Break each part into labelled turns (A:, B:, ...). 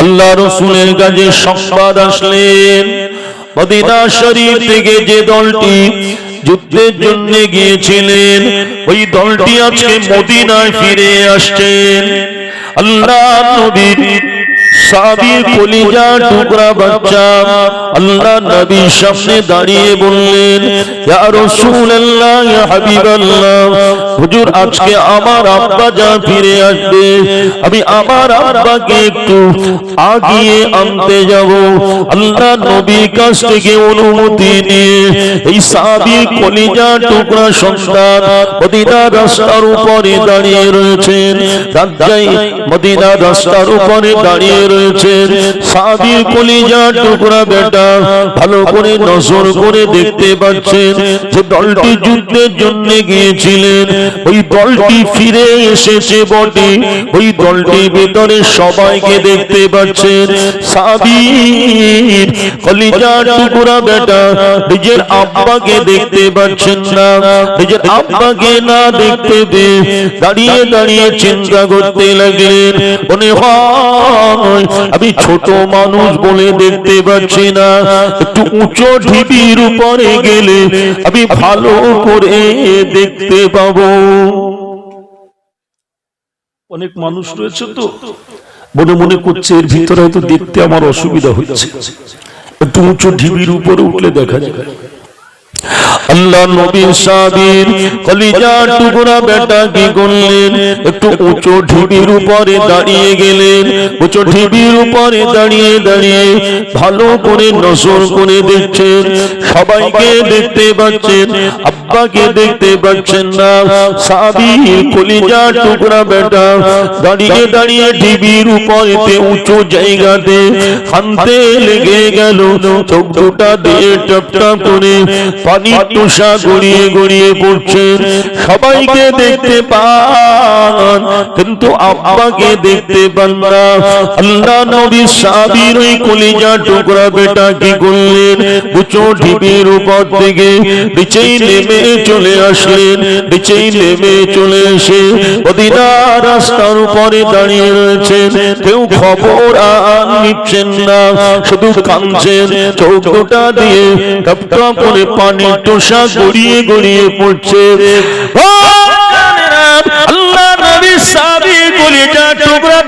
A: আল্লাহ রসুলের কাছে সংবাদ আসলেন। মদিনা শরীফ থেকে যে দলটি যুদ্ধের জন্য গিয়েছিলেন, ওই দলটি আজকে মদিনায় ফিরে আসছেন। আল্লাহ নবীর সাবির কলিজা টুকরা বাচ্চা। আল্লাহ নবীর সামনে দাঁড়িয়ে বললেন ইয়া রাসূলুল্লাহ ইয়া হাবিবাল্লাহ হুজুর আজকে আমার আব্বা যা ফিরে আসবে আমি আমার আব্বাকে একটু আগিয়ে আনতে যাব। আল্লাহ নবীর কাছ থেকে অনুমতি নিয়ে এই সাবির কলিজা টুকরা সন্তান মদিনা রাস্তার উপরে দাঁড়িয়ে রয়েছেন। রাজ্জাই মদিনা রাস্তার উপরে দাঁড়িয়ে রয়েছেন সাবির কলিজা টুকরা বেটা ভালো করে নজর করে দেখতে পাচ্ছেন যে দলটি যুদ্ধের জন্য গিয়েছিলেন। ওই দলটি ফিরে এসেছে বটে। ওই দলটির ভিতরে সবাইকে দেখতে পাচ্ছেন। সাবির কলিজা টুকরা বেটা নিজের আব্বাকে দেখতে পাচ্ছেন না। নিজের আব্বাকে না দেখতে পেয়ে দাঁড়িয়ে দাঁড়িয়ে চিন্তা করতে লাগলেন। মনে হয় আমি ছোট মানুষ বলে দেখতে পাচ্ছি না। একটু উঁচু ঢিবির উপরে গেলে আমি ভালো করে দেখতে পাবো।
B: অনেক মানুষ রয়েছে তো। মনে মনে করছে এর ভিতরে হয়তো দেখতে আমার অসুবিধা হচ্ছে। একটু উঁচু ঢিবির উপরে উঠলে দেখা যায়।
A: আল্লাহ নবী সাবির কলিজা টুকরা বেটা কি করলেন? একটু উঁচু ঢিবির উপরে দাঁড়িয়ে গেলেন। উঁচু ঢিবির উপরে দাঁড়িয়ে দাঁড়িয়ে ভালো করে নজর করে দেখছেন। সবাইকে দেখতে পাচ্ছেন। আব্বাকে দেখতে পাচ্ছেন না। সাবির কলিজা টুকরা বেটা দাঁড়িয়ে দাঁড়িয়ে ঢিবির উপরেতে উঁচু জায়গাতে হানতে লেগে গেল। চোখ দুটা দিয়ে টপ করে পানি তুষা গড়িয়ে গড়িয়ে পড়ছে সবাইকে দেখতে পান। কিন্তু আব্বাকে দেখতে পান না। আল্লাহ নবী সাবির ওই কলিজা টুকরা বেটা কি করলেন? উঁচু ঢিবির উপর থেকে নিচেই নেমে চলে আসলেন। নিচেই নেমে চলে এসে মদিনা রাস্তার উপরে দাঁড়িয়ে রয়েছেন। কেউ খবর আর নিচ্ছেন না। শুধু কাঁদছেন। চোখ দুটা দিয়ে টপ টপ করে পানি টোসা গড়িয়ে গড়িয়ে পড়ছে। আল্লাহ নবী সাবি গলিটা টুকরা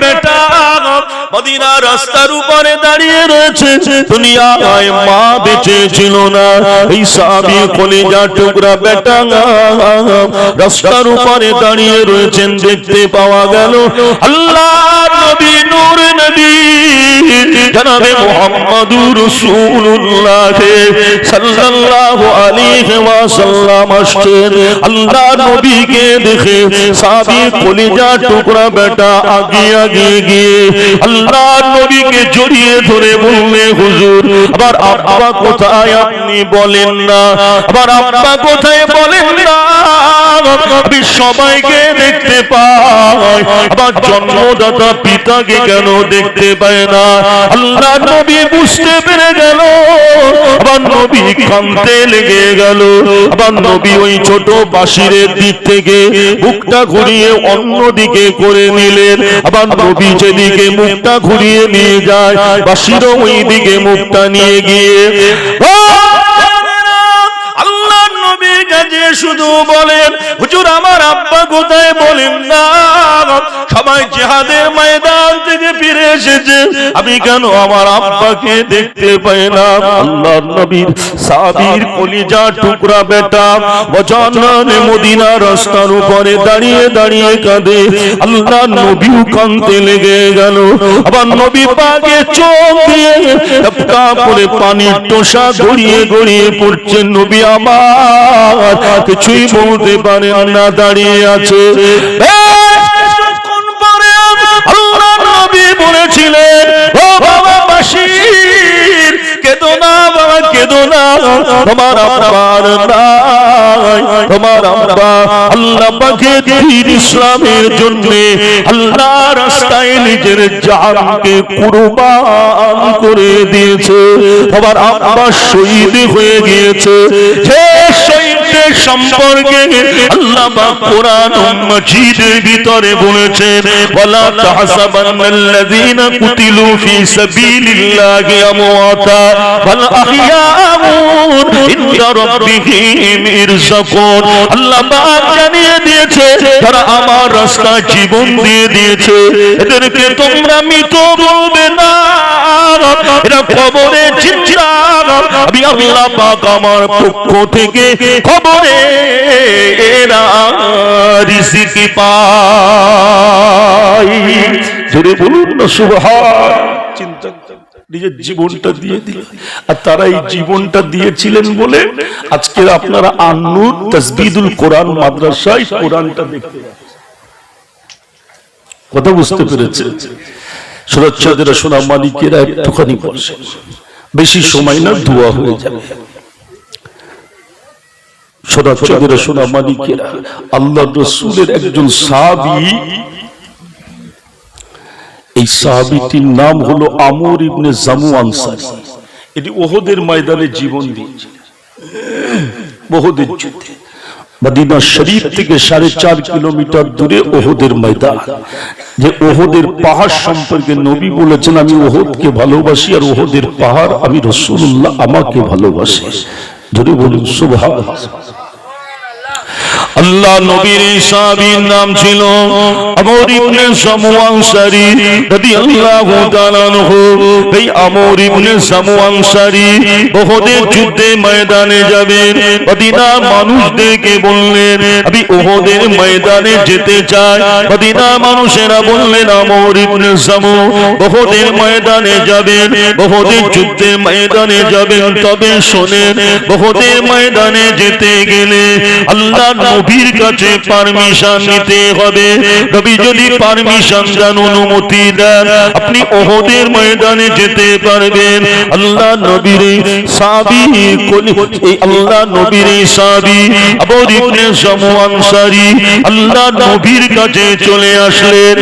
A: মদিনা রাস্তার উপরে দাঁড়িয়ে রয়েছে। দুনিয়ায় মা বেঁচে ছিল না। এই সাবি কলিজা টুকরা বেটা রাস্তার উপরে দাঁড়িয়ে রয়েছেন, দেখতে পাওয়া গেল আল্লাহ নবী, নূর নবী, জনাবে মুহাম্মাদুর রাসূলুল্লাহ সাল্লাল্লাহু আলাইহি ওয়াসাল্লাম আসছেন। আল্লাহ নবীকে দেখে সাবি কলিজা টুকরা বেটা আগে আগে গিয়ে আল্লাহ নবীকে জড়িয়ে ধরে বললে, হুজুর, আবার আব্বা কোথায় আপনি বলেন না? আবার আব্বা কোথায় বলেন না? আমি সবাইকে দেখতে পাই। আবার জন্মদাতা পিতাকে কেন দেখতে পায় না? আল্লাহ নবী বুঝতে পেরে গেল। আবার নবী লেগে গেল। আবার নবী ওই ছোট বাসিরের দিক থেকে মুখটা ঘুরিয়ে অন্য দিকে করে নিলেন। আবার নবী যেদিকে মুখটা ঘুরিয়ে নিয়ে যায় বাসিরও ওই দিকে মুখটা নিয়ে গিয়ে শুধু বলেন, হুজুর, আমার আব্বা কোথায়? বলেন, না সবাই জেহাদের ময়দান থেকে ফিরে এসেছে। আমি কেন আমার আব্বাকে দেখতে পাই না? আল্লাহ নবীর সাবির কলিজা টুকরা বেটা বজানে মদিনা রাস্তার উপরে দাঁড়িয়ে দাঁড়িয়ে কাঁদে। আল্লাহ নবীও কাঁদতে লেগে গেল। আবার নবী পাকে চোখ দিয়ে টপকা করে পানির টোসা গড়িয়ে গড়িয়ে পড়ছে, নবী আমার কিছুই বলতে পারেন না দাঁড়িয়ে আছে। আল্লাহ নবী বলেছিলেন ও বাবা বাসির কেদো না বাবা কেদো না তোমার আব্বার নাই তোমার আব্বা আল্লাহ পাকে দিন ইসলামের জন্য আল্লাহ রাস্তায় নিজের জানকে কুরবান করে দিয়েছে। তোমার আব্বা শহীদ হয়ে গিয়েছে। সম্পর্কে আল্লাহ পাক কোরআন মাজিদের ভিতরে বলেছেন কুতিলু সাবিলিল্লাহি আমওয়াতা বাল রাব্বিহিম ইরযাকুন আল্লাহ পাক জানিয়ে দিয়েছে তারা আমার জীবন দিয়ে দিয়েছে, এদেরকে তোমরা মৃত বলবে না। চিন্তা আমি আমার পক্ষ থেকে খবরে এরা পাই
B: জোরে বলুন না নিজের জীবনটা দিয়ে দিলেন আর তারা এই জীবনটা দিয়েছিলেন বলে আজকে আপনারা আন্নুর তাসবিদুল কোরআন মাদ্রাসায় কোরআনটা দেখতে কথা বুঝতে পেরেছে সুরক্ষাদেরা সোনা একটুখানি বসে বেশি সময় না, দোয়া হয়ে যাবে। রসুলের একজন সাবি এই নাম হলো আমর ইবনে জামু আনসারি এটি ওহদের ময়দানে জীবন দিয়েছে ওহদের যুদ্ধে। মদিনা শরীফ থেকে সাড়ে চার কিলোমিটার দূরে ওহদের ময়দান। যে ওহদের পাহাড় সম্পর্কে নবী বলেছেন, আমি ওহদকে ভালোবাসি আর ওহদের পাহাড় আমি রসুল্লাহ আমাকে ভালোবাসি। যদি বলুন সুভাষ
A: আল্লাহ নবীর এই সাহাবীর নাম ছিল আমর ইবনে সামু আনসারী রাদিয়াল্লাহু তাআলা আনহু। এই আমর ইবনে সামু আনসারী ওহদের যুদ্ধে ময়দানে যাবেন মদিনা মানুষদেরকে বললেন, আমি ওহদের ময়দানে যেতে চাই। মদিনা মানুষেরা বললেন, আমর ইবনে সামু ওহদের ময়দানে যাবেন। ওহদের যুদ্ধে ময়দানে যাবেন, তবে শোনেন ওহদের ময়দানে যেতে গেলে আল্লাহ নবীর কাছে পারমিশন নিতে হবে। নবী যদি পারমিশন দেন, অনুমতি দেন, আপনি ওহদের ময়দানে যেতে পারবেন। আল্লাহ নবীর সাবি এই আল্লাহ নবীর সাবি আবর ইবনে জামু আনসারী আল্লাহ নবীর কাছে চলে আসলেন।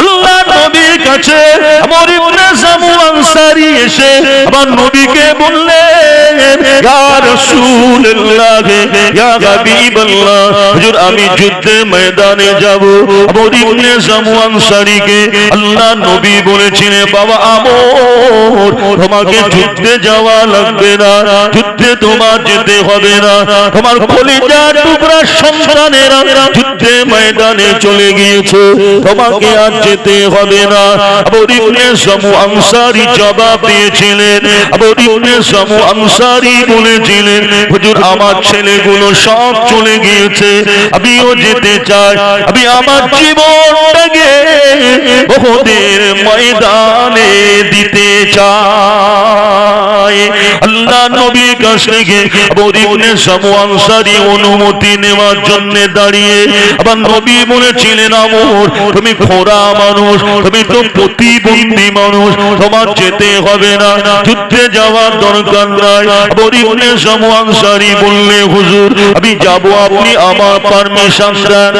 A: আল্লাহ নবীর কাছে আমর জামু এসে নবীকে আমি যুদ্ধে ময়দানে যাব। আমর ইবনে জামু আল্লাহ নবী বলেছিলেন, বাবা, আমর, তোমাকে যুদ্ধে যাওয়া লাগবে না, যুদ্ধে তোমার যেতে হবে না। তোমার কলিজার টুকরা যুদ্ধে ময়দানে চলে গিয়েছে, তোমাকে আর যেতে হবে না। সামু আনসারী জবাব দিয়েছিলেন। সামু আনসারী বলেছিলেন, হুজুর, আমার ছেলেগুলো সব চলে গিয়েছে। আমিও যেতে চাই। আমি আমার জীবনটাকে ওদের ময়দানে দিতে চাই। আল্লাহ নবীর কাছ থেকে আবু ইবনে সামু আনসারী অনুমতি নেওয়ার জন্য দাঁড়িয়ে আবার নবী বলেছিলেন, আমর, তুমি খোরা মানুষ, তুমি তো প্রতিবন্ধী মানুষ তোমার যেতে হবে না। যুদ্ধে যাওয়ার দরকার নাই। বরিবনে সামু আনসারি বললে, হুজুর, আমি যাব, আপনি আমার পারমিশন দেন।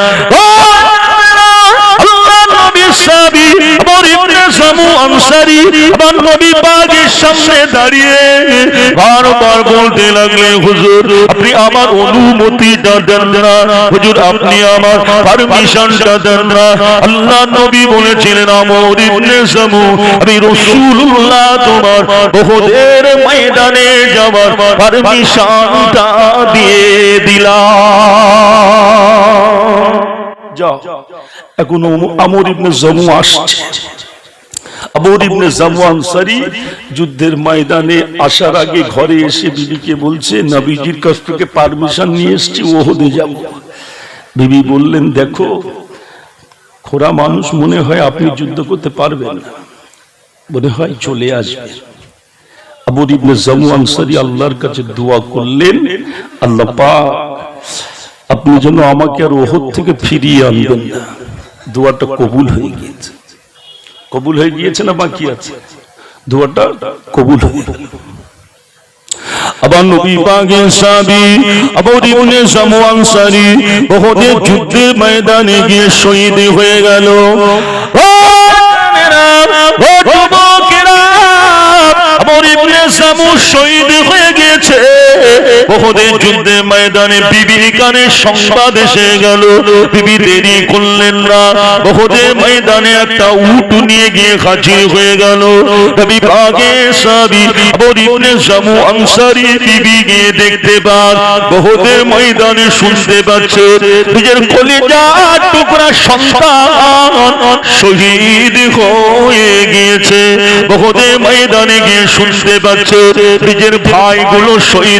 A: নবীর আমার ইবনে সামু আনসারী, আমার নবী পাকের সামনে দাঁড়িয়ে বারবার বলতে লাগলেন হুজুর, আপনি আমার অনুমতিটা দেন না। হুজুর, আপনি আমার পারমিশনটা দেন না। আল্লাহ নবী বলেছিলেন, আমার ইবনে সামু, আমি রাসূলুল্লাহ তোমার ওহদের ময়দানে যাওয়ার পারমিশনটা দিয়ে দিলাম।
B: এখন আমর ইবনে জামু আসছে। আবর ইবনে জামু আনসারি যুদ্ধের ময়দানে আসার আগে ঘরে এসে বিবিকে বলছে, নবীজির কাছ থেকে পারমিশন নিয়ে এসেছি, ওহদে যাব। বিবি বললেন, দেখো খোরা মানুষ মনে হয় আপনি যুদ্ধ করতে পারবেন না। মনে হয় চলে আসবে। আবু ইবনে জামু আনসারি আল্লাহর কাছে দোয়া করলেন, আল্লাহ পাক, আপনি যেন আমাকে আর ওহদ থেকে ফিরিয়ে আনবেন না। দোয়াটা কবুল হয়ে গিয়েছে। কবুল হয়ে গিয়েছে না বাকি আছে? দোয়াটা কবুল হয়ে।
A: আবার নবী পাকের সাবি আবু ইবনে সামু আনসারী ওহদের যুদ্ধের ময়দানে গিয়ে শহীদ হয়ে গেল। ও যুবকেরা, আবু ইবনে সামু শহীদ হয়ে গেছে ওহদের যুদ্ধে ময়দানে বিবির কানে সংবাদ এসে গেল। বিবি দেরি করলেন না। বহুদের ময়দানে একটা উট নিয়ে গিয়ে হাজির হয়ে গেল। নবী গিয়ে শুনতে পাচ্ছে, নিজের কলিজা টুকরা হয়ে গিয়েছে। ময়দানে গিয়ে শুনতে নিজের ভাইগুলো শহীদ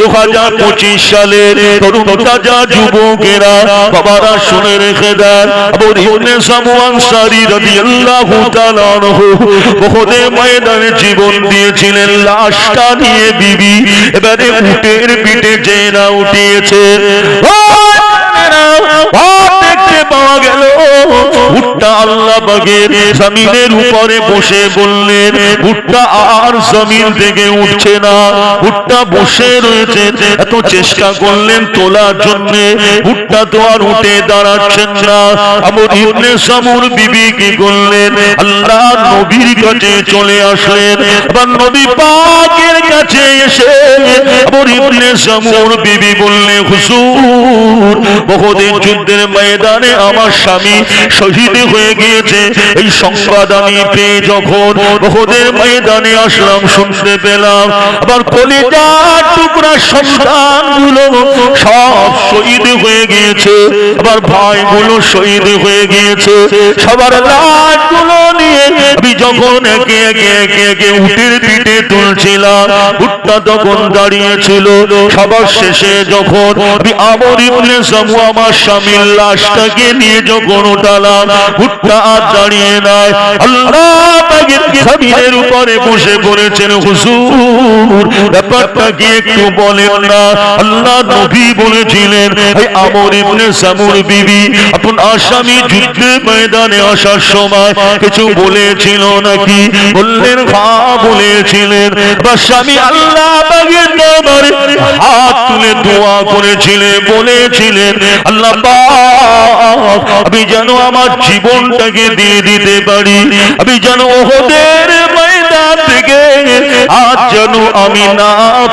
A: দু হাজার পঁচিশ সালের তরুণ তাজা যুবকেরা বাবারা শুনে রেখে ময়দানে জীবন দিয়েছিলেন। লাশটা নিয়ে বিবি এবারে উটের পিঠে জেনা উঠিয়েছে। পাওয়া গেল, উটটা আল্লাহ বাগের জমিনের উপরে বসে বললেন উটটা আর জমিন থেকে উঠছে না। উটটা বসে রয়েছে। এত চেষ্টা করলেন তোলার জন্য। উটটা তো আর উঠে দাঁড়াচ্ছেন না। ইবনে সামুর বিবি কি করলেন? আল্লাহ নবীর কাছে চলে আসলেন। আবার নবী পাকের কাছে এসে ইবনে সামুর বিবি বললেন বহুদিন যুদ্ধের ময়দানে আমার স্বামী শহীদ হয়ে গিয়েছে। এই সংবাদ আমি পেয়ে যখন বহুদের ময়দানে আসলাম, শুনতে পেলাম। আবার কলিজা টুকরা সন্তানগুলো সব শহীদ হয়ে গিয়েছে। আবার ভাইগুলো শহীদ হয়ে গিয়েছে। সবার লাশগুলো নিয়ে আমি যখন একে একে একে একে উটের পিঠে তুলছিলাম, উটটা তখন দাঁড়িয়েছিল। সবার শেষে যখন আমি আমর ইবনে আমার স্বামীর লাশটাকে নিয়ে যখন উঠালাম, উটটা আর দাঁড়িয়ে নাই। আল্লাহ জমিনের উপরে বসে পড়েছেন হুজুর। ব্যাপারটা কি একটু বলেন না। আল্লাহ নবী বলেছিলেন এই আমর ইবনে সামুর বিবি আপনার স্বামী যুদ্ধে ময়দানে আসার সময় কিছু বলেছিল নাকি? বললেন হ্যাঁ বলেছিলেন। বা স্বামী আল্লাহ পাকের দরবারে হাত তুলে দোয়া করেছিলেন, বলেছিলেন, আল্লাহ আমি যেন আমার জীবনটাকে দিয়ে দিতে পারি। আমি যেন ওহদের থেকে আজ যেন আমি না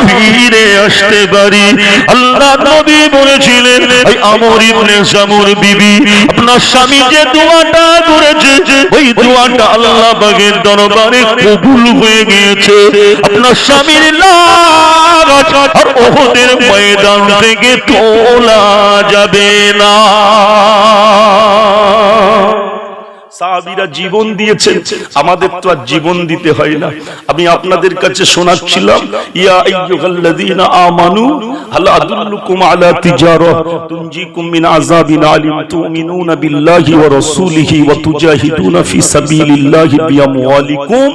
A: ফিরে আসতে পারি। আল্লাহ নবী বলেছিলেন, এই আমর ইবনে সামুর বিবি, আপনার স্বামী যে দোয়াটা করেছে, ওই দোয়াটা আল্লাহ বাগের দরবারে কবুল হয়ে গিয়েছে। আপনার স্বামীর লাশ আর ওহদের ময়দান থেকে তোলা যাবে না।
B: সাহাবীরা জীবন দিয়েছেন। আমাদের তো আর জীবন দিতে হয় না। আমি আপনাদের কাছে শোনাচ্ছিলাম, ইয়া আইয়ুহাল্লাযীনা আমানু, হাল আদুল্লুকুম আলা তিজারাহ তুনজিকুম মিন আযাবিন আলিম তুমিনুনা বিল্লাহি ওয়া রাসূলিহি ওয়া তুজাহিদুনা ফি সাবিলিল্লাহি বিআমওয়ালিকুম।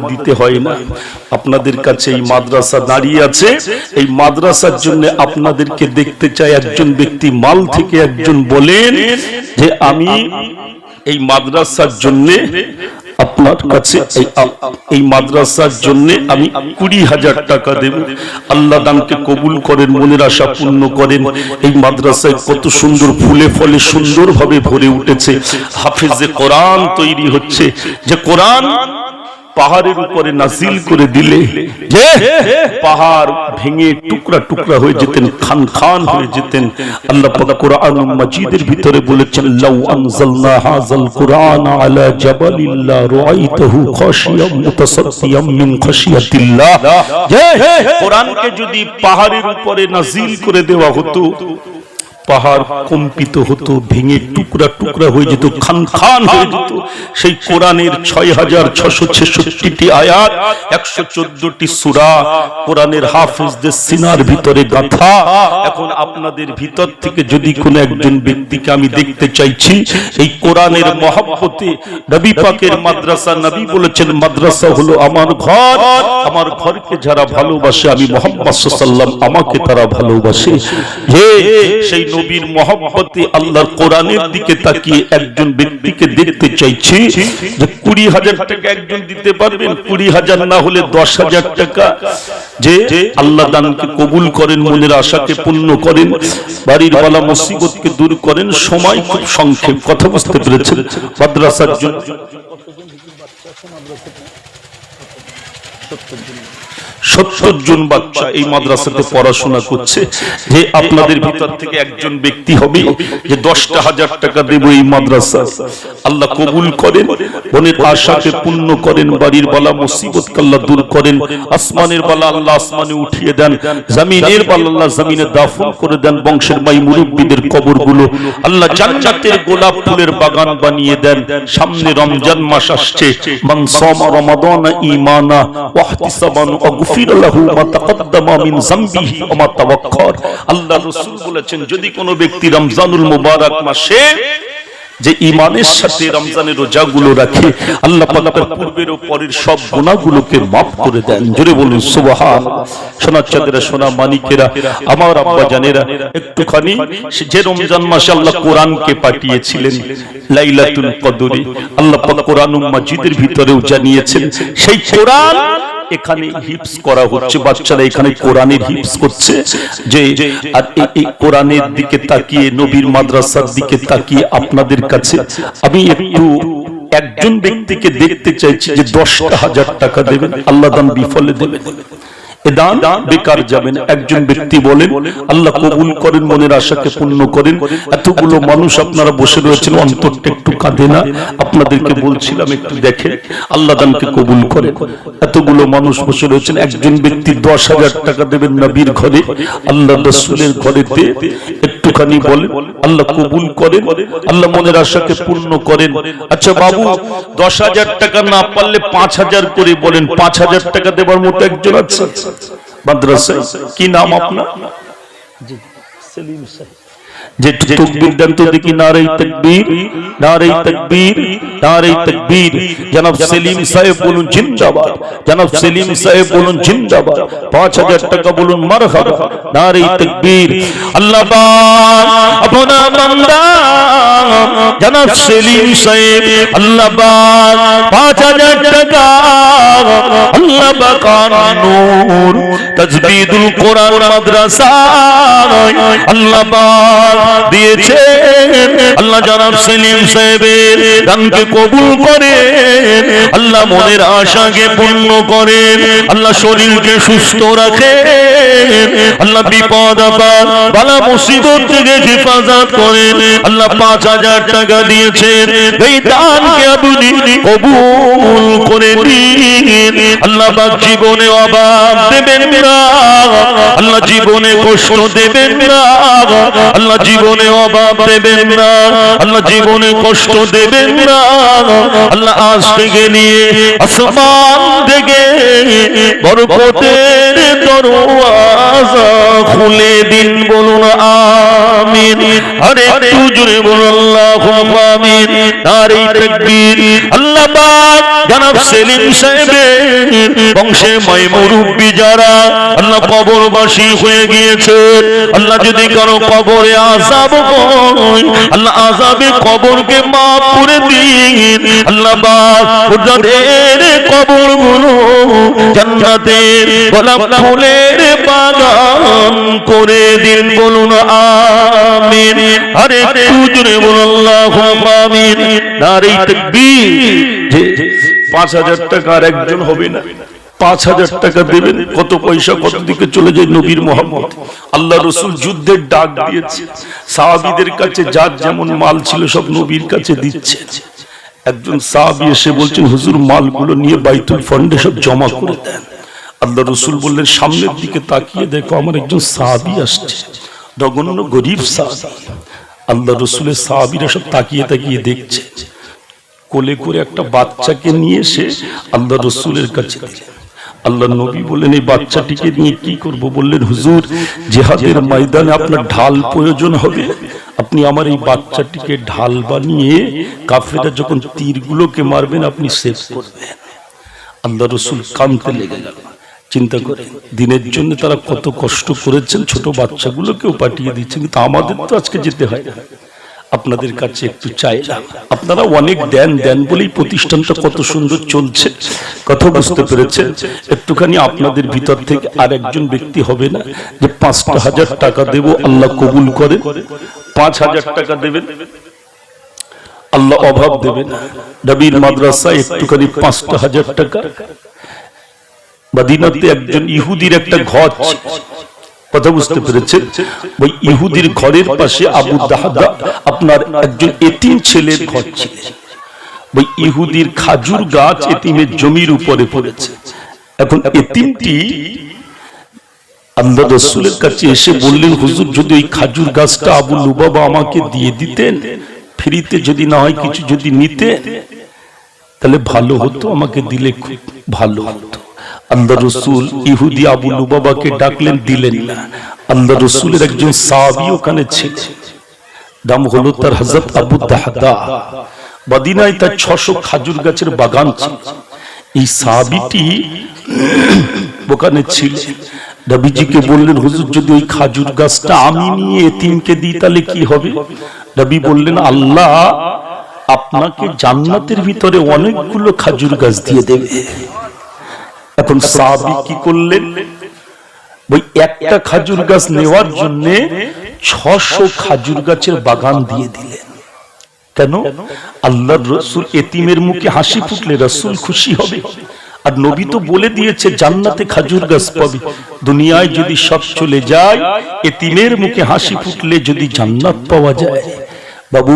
B: দিতে হয় না। আপনাদের কাছে এই মাদ্রাসা দাঁড়িয়ে আছে। এই মাদ্রাসার জন্য আপনাদেরকে দেখতে চাই একজন ব্যক্তি মাল থেকে একজন বলেন যে, আমি এই মাদ্রাসার জন্য আপনার কাছে এই মাদ্রাসার জন্য আমি কুড়ি হাজার টাকা দেব। আল্লাহ দানকে কবুল করেন, মনের আশা পূর্ণ করেন। এই মাদ্রাসায় কত সুন্দর ফুলে ফলে সুন্দরভাবে ভরে উঠেছে। হাফেজে কোরআন তৈরি হচ্ছে। যে কোরআন পাহাড়ের উপরে নাজিল করে দিলে পাহাড় ভেঙে টুকরা টুকরা হয়ে যেতেন খান খান হয়ে যেতেন। আল্লাহ পাক কোরআন মাজিদের ভিতরে বলেছেন লাউ আনজালনা হাযাল কুরআন আলা জাবালিল লা রাআইতাহু খাশিয়াম মুতাসাদ্দিয়াম মিন খাশিয়াতিল্লাহ। কোরআনকে যদি পাহাড়ের উপরে নাজিল করে দেওয়া হতো পাহাড় কম্পিত হতো, ভেঙে টুকরা টুকরা হয়ে যেত, খান খান হয়ে যেত। সেই কোরআনের ছয় হাজার ছশো ছেষট্টিটি আয়াত, একশো চোদ্দটি সুরা, কোরআনের হাফিজদের সিনার ভিতরে গাথা। এখন আপনাদের ভিতর থেকে যদি কোনো একজন ব্যক্তিকে আমি দেখতে চাইছি এই কোরআনের মহাব্বতে নবী পাকের মাদ্রাসা, নবী বলেছেন, মাদ্রাসা হলো আমার ঘর। আমার ঘরকে যারা ভালোবাসে, আমি মোহাম্মদ সাল্লাম আমাকে তারা ভালোবাসে। যে সেই নবীর মহব্বতে আল্লাহর কোরআনের দিকে তাকিয়ে একজন ব্যক্তিকে দেখতে চাইছি যে কুড়ি হাজার টাকা একজন দিতে পারবেন, কুড়ি হাজার না হলে দশ হাজার টাকা। যে আল্লাহ দানকে কবুল করেন, মনের আশাকে পূর্ণ করেন, বাড়ির বালা মুসিবতকে দূর করেন, সময় খুব সংক্ষেপ, কথা বুঝতে পেরেছেন? মাদ্রাসার জন্য সত্তর জন বাচ্চা এই মাদ্রাসাতে পড়াশোনা করছে। যে আপনাদের ভিতর থেকে একজন ব্যক্তি হবে যে দশটা হাজার টাকা দেব এই মাদ্রাসা আল্লাহ কবুল করেন মনের আশাকে পূর্ণ করেন, বাড়ির বালা মুসিবত আল্লাহ দূর করেন, আসমানের বালা আল্লাহ আসমানে উঠিয়ে দেন, জামিনের বালা আল্লাহ জামিনে দাফন করে দেন, বংশের মাই মুরব্বীদের কবরগুলো। আল্লাহ জান্নাতের গোলাপ ফুলের বাগান বানিয়ে দেন। সামনে রমজান মাস আসছে। মান সামা রমাদান ঈমানা মিন ওয়া যদি ব্যক্তি রমজানুল মুবারক মাসে যে ইমানের সাথে রমজানের রাখে, আল্লাহ পূর্বের ও পরের সব করে দেন। জোরে বলুন সুবহান সোনা চাঁদেরা সোনা মানিকেরা, আমার আব্বা জানেরা, একটুখানি যে রমজান মাসে আল্লাহ কোরআনকে পাঠিয়েছিলেন, লাইলাতুল আল্লাহ কোরআন মাজিদের ভিতরেও জানিয়েছেন, সেই কোরআন এখানে হিপস করা হচ্ছে বাচ্চারা এখানে কোরআনের হিপস করছে যে আর এই- কোরআনের দিকে তাকিয়ে নবীর মাদ্রাসার দিকে তাকিয়ে আপনাদের কাছে আমি একটু একজন ব্যক্তিকে দেখতে চাইছি যে দশটা হাজার টাকা দেবেন আল্লাহ দান বিফলে দেবেন। দান বেকার যাবেন। একজন ব্যক্তি বলেন, আল্লাহ কবুল করেন, মনের আশাকে পূর্ণ করেন। এতগুলো মানুষ আপনারা বসে রয়েছেন, অন্তরটা একটু কাঁদে না। আপনাদেরকে বলছিলাম, একটু দেখে আল্লাহ দানকে কবুল করে এতগুলো মানুষ বসে রয়েছেন, একজন ব্যক্তি দশ হাজার টাকা দেবেন নবীর ঘরে, আল্লাহ রসুলের ঘরেতে। একটুখানি বলেন, আল্লাহ কবুল করেন, আল্লাহ মনের আশাকে পূর্ণ করেন। আচ্ছা বাবু, দশ হাজার টাকা না পারলে পাঁচ হাজার করে বলেন, পাঁচ হাজার টাকা দেবার মতো একজন আছে? মাদ্রাসায়? কি নাম আপনার? যে তকবীর দেন তো দেখি নারে তকবীর নারে তকবীর নারে তকবীর। জনাব সেলিম সাহেব বলুন, জিন্দাবাদ। জনাব সেলিম সাহেব বলুন, জিন্দাবাদ। পাঁচ হাজার টাকা বলুন, মারহাবা। নারে তকবীর। আল্লাহ পাক আপনা বান্দা, জনাব সেলিম সাহেব, আল্লাহ পাক পাঁচ হাজার টাকা। আল্লাহ পাক নূর তাজবিদুল কোরআন মাদ্রাসা। আল্লাহ দিয়েছে আল্লাহ জনাব সেলিম সাহেবের গানকে কবুল করে আল্লাহ মনের আশাকে পূর্ণ করেন। আল্লাহ শরীরকে সুস্থ রাখে আল্লাহ বিপদ, আপদ, বালা, মুসিবত থেকে হেফাজত করেন। আল্লাহ পাঁচ হাজার টাকা দিয়েছেন। এই দানকে আপনি কবুল করে নিন। আল্লাহ পাক জীবনে অভাব দেবেন না। আল্লাহ জীবনে কষ্ট দেবেন না। আল্লাহ জীবনে অভাব দেবেন না। আল্লাহ জীবনে কষ্ট দেবেন না। আল্লাহ আজ থেকে নিয়ে আসমান থেকে বরকতের দরওয়াজা খুলে দিন বলুন, আমিন। আরে একটু জোরে বলুন আল্লাহুম্মা আমিন। নারে তাকবীর আল্লাহ পাক জনাব বংশে মাই মুরব্বি যারা, আল্লাহ কবরবাসী হয়ে গিয়েছে আল্লাহ যদি কারও কবরে হয়, আল্লাহ আযাবে কবরকে মাফ করে দিন। আল্লাহ পাক ওদের কবরগুলো জান্নাতের ফুলের বাগান করে দিন বলুন, আমিন। আরে তুজরে বলুন আল্লাহুম্মা আমিন। নারে তাকবীর। যে পাঁচ হাজার টাকা আর একজন হবে না। পাঁচ হাজার টাকা দেবেন, কত পয়সা, কত দিকে চলে যায় নবীর মোহাম্মদ। আল্লাহ রসুল যুদ্ধের ডাক দিয়েছে। সাহাবিদের কাছে যার যেমন মাল ছিল, সব নবীর কাছে দিচ্ছে। একজন সাহাবি এসে বলছেন, হুজুর, মালগুলো নিয়ে বাইতুল ফান্ডে সব জমা করে দেন। আল্লাহ রসুল বললেন, সামনের দিকে তাকিয়ে দেখো, আমার একজন সাহাবি আসছে। নগণ্য গরিব সাহাবি। আল্লাহ রসুলের সাহাবিরা সব তাকিয়ে তাকিয়ে দেখছে। কোলে করে একটা বাচ্চাকে নিয়ে এসে আল্লাহ রসুলের কাছে আল্লাহ নবী বললেন, এই বাচ্চাটিকে নিয়ে কি করব? বললেন, হুজুর, জেহাদের ময়দানে আপনার ঢাল প্রয়োজন হবে। আপনি আমার এই বাচ্চাটিকে ঢাল বানিয়ে কাফেরা যখন তীরগুলোকে মারবেন, আপনি সেভ করবেন। আল্লাহ রসুল কানতে লেগে গেল। চিন্তা করে দিনের জন্য তারা কত কষ্ট করেছেন, ছোট বাচ্চাগুলোকেও পাঠিয়ে দিচ্ছেন কিন্তু আমাদের তো আজকে যেতে হয় না। আপনাদের কাছে একটু চাইলাম আপনারা অনেক দেন দেন বলেই প্রতিষ্ঠানটা কত সুন্দর চলছে। কথা বুঝতে পেরেছেন? একটুখানি আপনাদের ভিতর থেকে আর একজন ব্যক্তি হবে না যে পাঁচটা হাজার টাকা দেব আল্লাহ কবুল করে পাঁচ হাজার টাকা দেবেন আল্লাহ অভাব দেবেন নবীর মাদ্রাসায় একটুখানি পাঁচটা হাজার টাকা। বা মদিনাতে একজন ইহুদির একটা ঘর। কথা বুঝতে পেরেছেন? ওই ইহুদির ঘরের পাশে আবু দাহাদা আপনার একজন এতিম ছেলের ঘর ছিল। ওই ইহুদির খাজুর গাছ এতিমের জমির উপরে পড়েছে। এখন এতিমটি আল্লাহ রসুলের কাছে এসে বললেন হুজুর যদি ওই খাজুর গাছটা আবু লুবাবা আমাকে দিয়ে দিতেন ফ্রিতে যদি না হয় কিছু যদি নিতে তাহলে ভালো হতো আমাকে দিলে খুব ভালো হতো। আল্লাহ রসুল ইহুদি আবু লুবাবাকে ডাকলেন, দিলেন না। রসুলের একজন ওখানে ছিল। হলো তার হজরত আবু দাহদা। তার ছশো খাজুর গাছের বাগান ছিল। এই ওখানে ছিল। বললেন, হুজুর, যদি ওই খাজুর গাছটা আমি নিয়ে এতিমকে দিই, তাহলে কি হবে? নবী বললেন, আল্লাহ আপনাকে জান্নাতের ভিতরে অনেকগুলো খাজুর গাছ দিয়ে দেবে। এখন সাহাবি কি করলেন? ওই একটা খাজুর গাছ নেওয়ার জন্য ছশো খাজুর গাছের বাগান দিয়ে দিলেন। কেন? আল্লাহর রসুল এতিমের মুখে হাসি ফুটলে রসুল খুশি হবে। আর নবী তো বলে দিয়েছে জান্নাতে খাজুর গাছ পাবে। দুনিয়ায় যদি সব চলে যায় এতিমের মুখে হাসি ফুটলে যদি জান্নাত পাওয়া যায়। বাবু